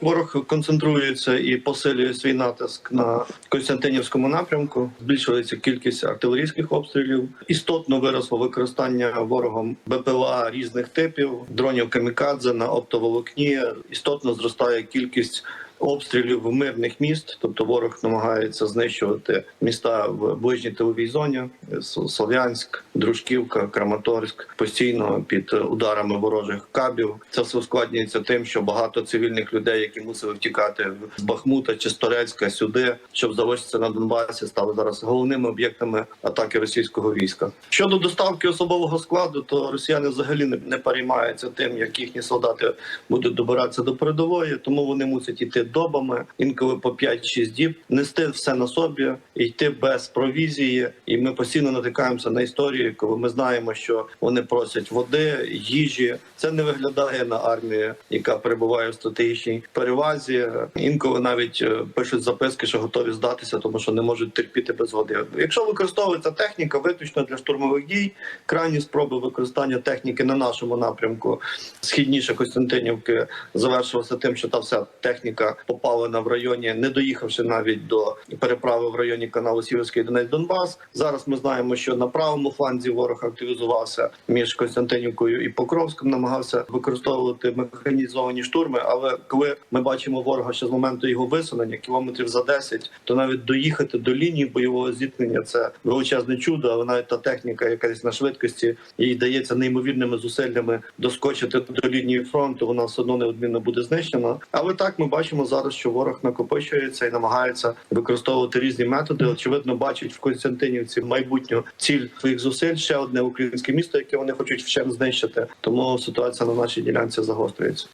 Ворог концентрується і посилює свій натиск на Костянтинівському напрямку. Збільшується кількість артилерійських обстрілів. Істотно виросло використання ворогом БПЛА різних типів, дронів камікадзе на оптоволокні. Істотно зростає кількість. Обстрілів в мирних міст, тобто ворог намагається знищувати міста в ближній тиловій зоні: Слов'янськ, Дружківка, Краматорськ постійно під ударами ворожих кабів. Це все ускладнюється тим, що багато цивільних людей, які мусили втікати з Бахмута чи з Торецька сюди, щоб залишитися на Донбасі, стали зараз головними об'єктами атаки російського війська. Щодо доставки особового складу, то росіяни взагалі не переймаються тим, як їхні солдати будуть добиратися до передової, тому вони мусять іти добами, інколи по 5-6 діб, нести все на собі, йти без провізії. І ми постійно натикаємося на історії, коли ми знаємо, що вони просять води, їжі. Це не виглядає на армію, яка перебуває в стратегічній перевазі. Інколи навіть е, пишуть записки, що готові здатися, тому що не можуть терпіти без води. Якщо використовується техніка виключно для штурмових дій, крайні спроби використання техніки на нашому напрямку східніше Костянтинівки завершилося тим, що та вся техніка попалена в районі, не доїхавши навіть до переправи в районі каналу Сіверський Донець Донбас. Зараз ми знаємо, що на правому фланзі ворог активізувався між Костянтинівкою і Покровськом, намагався використовувати механізовані штурми. Але коли ми бачимо ворога ще з моменту його висунення, кілометрів за 10, то навіть доїхати до лінії бойового зіткнення це величезне чудо. Але навіть та техніка, яка на швидкості, їй дається неймовірними зусиллями доскочити до лінії фронту. Вона все одно неодмінно буде знищена. Але так ми бачимо зараз, що ворог накопичується і намагається використовувати різні методи. Очевидно, бачить в Константинівці майбутню ціль своїх зусиль. Ще одне українське місто, яке вони хочуть вщент знищити. Тому ситуація на нашій ділянці загострюється.